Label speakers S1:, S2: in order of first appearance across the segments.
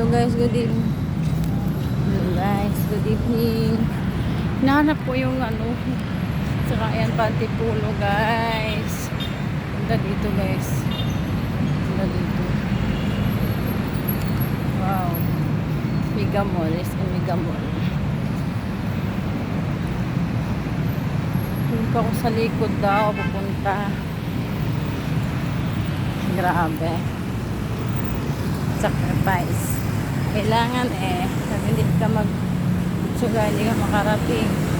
S1: Hello guys, good evening. Hello guys, good evening. Nahanap ko yung ano, saka yan Pantipulo guys. Punta dito guys. Punta dito. Wow. Mega Mall. Is a Mega Mall. Punta ko sa likod daw, pupunta. Grabe. Sacrifice. Kailangan eh, sabi hindi ka mag suga, hindi ka makarating. Oh.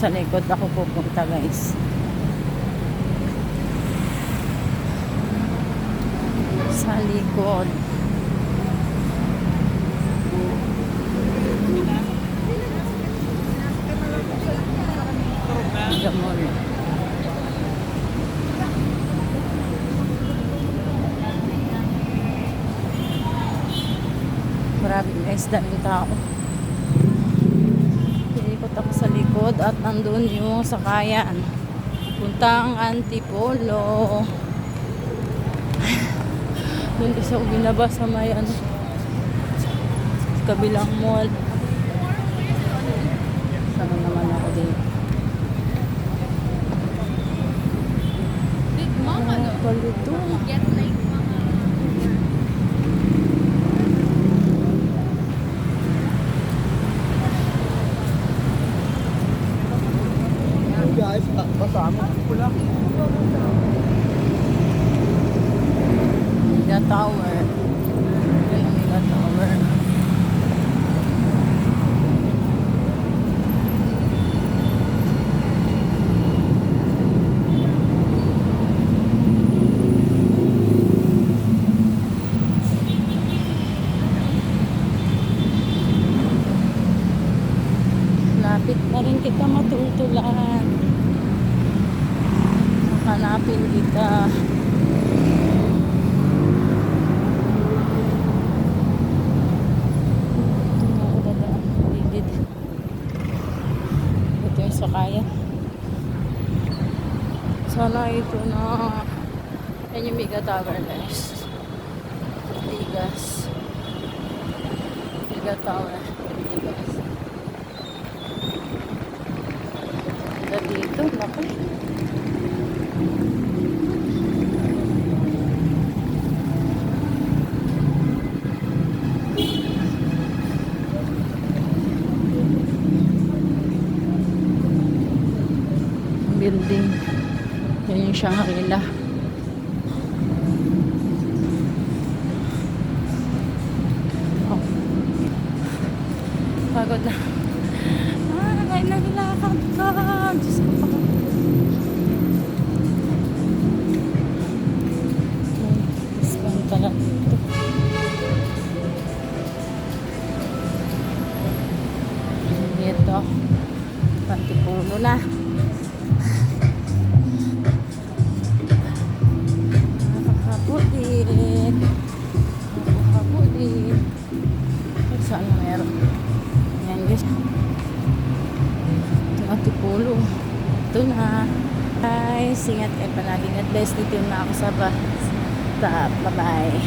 S1: Sa likod ako pupunta guys. Sa likod. Gamol. Grabe guys, daming tao. Pilikot ako sa likod at nandun yung sakayan. Puntang Antipolo. Doon kasi ako binaba sa may ano, sa kabilang mall. Saan naman ako dito?
S2: Big Mama, Mama.
S3: guys, kasama ko lang.
S1: Mega Tower. Yan ang Mega Tower. Lapit na rin kita matultulan. Hanapin kita. Ito yung sakayan. Sana ito na. Yan yung Mega Tower guys. Bigas. Mega Tower. Bigas. Ganda dito. Laki. Building. Yan yung Shangri-La. Oh. Pagod na. Ah, ay naglakad ka. Diyos ko pa. Ito. Pantipulo na. Nakakaputi. Nakakaputi. Ay, saan na meron? Ayan guys. Ito ang tipulo. Ito na. Guys, ingat kayo palagi. God bless. Dito na ako sa bus. Bye-bye.